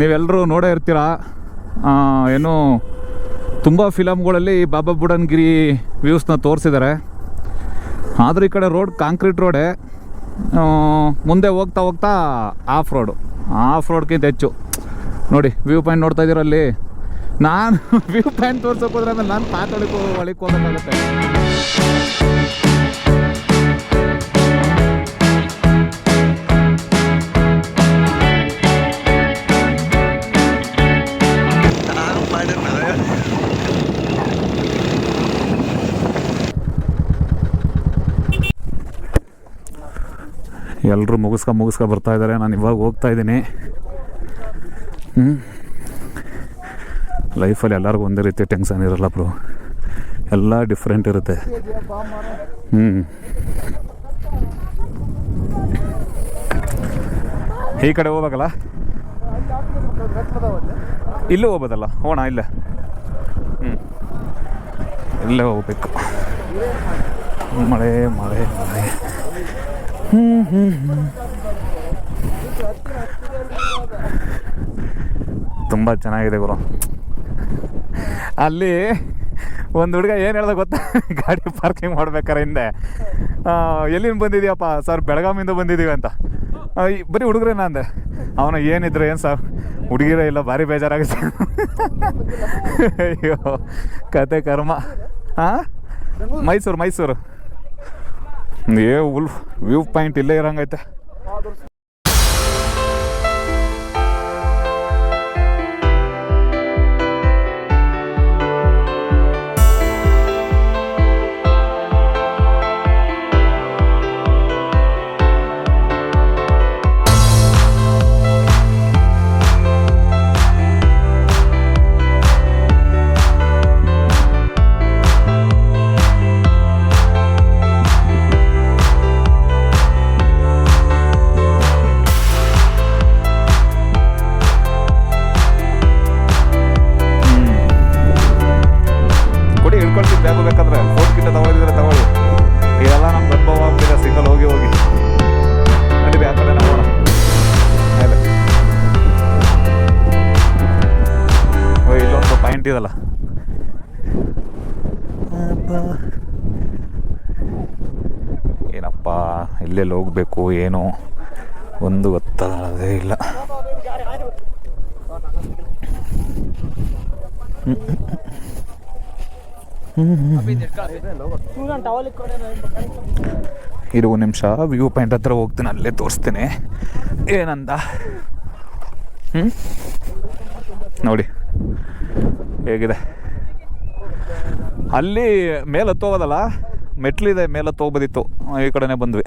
ನೀವೆಲ್ಲರೂ ನೋಡೇ ಇರ್ತೀರ? ಏನು ತುಂಬ ಫಿಲಮ್ಗಳಲ್ಲಿ ಬಾಬಾ ಬುಡನ್ಗಿರಿ ವ್ಯೂಸ್ನ ತೋರಿಸಿದ್ದಾರೆ ಆದರೂ ಈ ಕಡೆ ರೋಡ್ ಕಾಂಕ್ರೀಟ್ ರೋಡೆ. ಮುಂದೆ ಹೋಗ್ತಾ ಹೋಗ್ತಾ ಆಫ್ ರೋಡು. ಆಫ್ ರೋಡ್ಗಿಂತ ಹೆಚ್ಚು. ನೋಡಿ, ವ್ಯೂ ಪಾಯಿಂಟ್ ನೋಡ್ತಾ ಇದ್ದೀರಲ್ಲಿ ನಾನು ವ್ಯೂ ಪಾಯಿಂಟ್ ತೋರ್ಸೋಕೆ ಹೋದ್ರೆ ಆಮೇಲೆ ನಾನು ಪಾತಾಳಕ್ಕೆ ಒಳಗೆ ಎಲ್ಲರೂ ಮುಗಿಸ್ಕೊ ಮುಗಿಸ್ಕೊ ಬರ್ತಾ ಇದ್ದಾರೆ. ನಾನು ಇವಾಗ ಹೋಗ್ತಾ ಇದ್ದೀನಿ. ಹ್ಞೂ ಲೈಫಲ್ಲಿ ಎಲ್ಲರಿಗೂ ಒಂದೇ ರೀತಿ ಟೆನ್ಷನ್ ಇರಲ್ಲ ಬ್ರೋ ಎಲ್ಲ ಡಿಫ್ರೆಂಟ್ ಇರುತ್ತೆ. ಹ್ಞೂ ಈ ಕಡೆ ಹೋಗ್ಬೇಕಲ್ಲ? ಇಲ್ಲೂ ಹೋಗ್ಬೋದಲ್ಲ? ಹೋಣ ಇಲ್ಲೇ. ಹ್ಞೂ ಇಲ್ಲೇ ಹೋಗ್ಬೇಕು. ಮಳೆ ಮಳೆ ಮಳೆ. ಹ್ಞೂ ಹ್ಞೂ ತುಂಬ ಚೆನ್ನಾಗಿದೆ ಗುರು. ಅಲ್ಲಿ ಒಂದು ಹುಡುಗ ಏನು ಹೇಳ್ದ ಗೊತ್ತಾ? ಗಾಡಿ ಪಾರ್ಕಿಂಗ್ ಮಾಡ್ಬೇಕಾರೆ ಹಿಂದೆ. ಎಲ್ಲಿಂದ ಬಂದಿದ್ಯಪ್ಪ? ಸರ್ ಬೆಳಗಾವಿಂದ ಬಂದಿದ್ದೀವಿ ಅಂತ. ಬರೀ ಹುಡುಗರೇನ ಅಂದೆ? ಅವನು ಏನಿದ್ರು ಏನು ಸರ್ ಹುಡುಗಿರೇ ಇಲ್ಲ, ಭಾರಿ ಬೇಜಾರಾಗುತ್ತೆ. ಅಯ್ಯೋ, ಕತೆ ಕರ್ಮ. ಹಾಂ ಮೈಸೂರು ಮೈಸೂರು. ಏ ಉಲ್ಫ್ ವ್ಯೂ ಪಾಯಿಂಟ್ ಇಲ್ಲೇ ಇರಂಗೈತೆ. ಇದಲ್ಲ ಏನಪ್ಪ ಎಲ್ಲೆಲ್ಲಿ ಹೋಗಬೇಕು ಏನು? ಒಂದು ಗೊತ್ತಾಗದೇ ಇಲ್ಲ. ಇರುವ ನಿಮಿಷ ವ್ಯೂ ಪಾಯಿಂಟ್ ಹತ್ರ ಹೋಗ್ತೀನಿ ಅಲ್ಲೇ ತೋರಿಸ್ತೀನಿ. ಏನಂದ? ಹ್ಞೂ ನೋಡಿ. ಹೇಗಿದೆ? ಅಲ್ಲಿ ಮೇಲೆ ಹತ್ತೋಗೋದಲ್ಲ ಮೆಟ್ಲಿದೆ ಮೇಲೆ ಹತ್ತೋಗ್ಬೋದಿತ್ತು ಈ ಕಡೆನೇ ಬಂದ್ವಿ.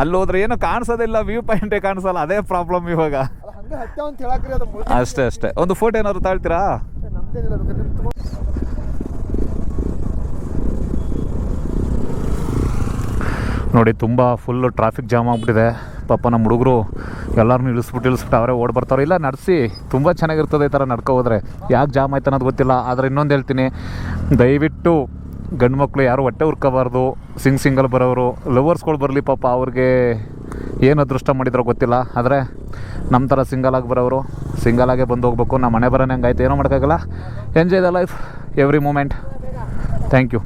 ಅಲ್ಲಿ ಹೋದ್ರೆ ಏನು ಕಾಣಿಸೋದಿಲ್ಲ ವ್ಯೂ ಪಾಯಿಂಟೇ ಕಾಣಿಸಲ್ಲ ಅದೇ ಪ್ರಾಬ್ಲಮ್ ಇವಾಗ. ಅಷ್ಟೇ ಅಷ್ಟೇ. ಒಂದು ಫೋಟೋ ಏನಾದ್ರು ತಾಳ್ತೀರಾ? ನೋಡಿ, ತುಂಬ ಫುಲ್ಲು ಟ್ರಾಫಿಕ್ ಜಾಮ್ ಆಗಿಬಿಟ್ಟಿದೆ. ಪಾಪ ನಮ್ಮ ಹುಡುಗರು ಎಲ್ಲರನ್ನೂ ಇಳಿಸ್ಬಿಟ್ಟು ಇಳಿಸ್ಬಿಟ್ಟು ಅವರೇ ಓಡ್ ಬರ್ತಾರೆ. ಇಲ್ಲ, ನಡೆಸಿ. ತುಂಬ ಚೆನ್ನಾಗಿರ್ತದೆ ಈ ಥರ ನಡ್ಕೊ ಹೋದ್ರೆ. ಯಾಕೆ ಜಾಮ್ ಆಯ್ತು ಅನ್ನೋದು ಗೊತ್ತಿಲ್ಲ. ಆದರೆ ಇನ್ನೊಂದು ಹೇಳ್ತೀನಿ. ದಯವಿಟ್ಟು ಗಂಡು ಮಕ್ಕಳು ಯಾರು ಹೊಟ್ಟೆ ಹುರ್ಕೋಬಾರ್ದು. ಸಿಂಗ್ ಸಿಂಗಲ್ ಬರೋರು ಲವರ್ಸ್ಗಳು ಬರಲಿ ಪಾಪ, ಅವ್ರಿಗೆ ಏನು ಅದೃಷ್ಟ ಮಾಡಿದ್ರೋ ಗೊತ್ತಿಲ್ಲ. ಆದರೆ ನಮ್ಮ ಥರ ಸಿಂಗಲ್ ಆಗಿ ಬರೋರು ಸಿಂಗಲ್ ಆಗೇ ಬಂದು ಹೋಗ್ಬೇಕು. ನಮ್ಮ ಮನೆ ಬರೋನೇ ಹಂಗಾಯ್ತು. ಏನೋ ಮಾಡೋಕ್ಕಾಗಲ್ಲ. Enjoy the life every moment thank you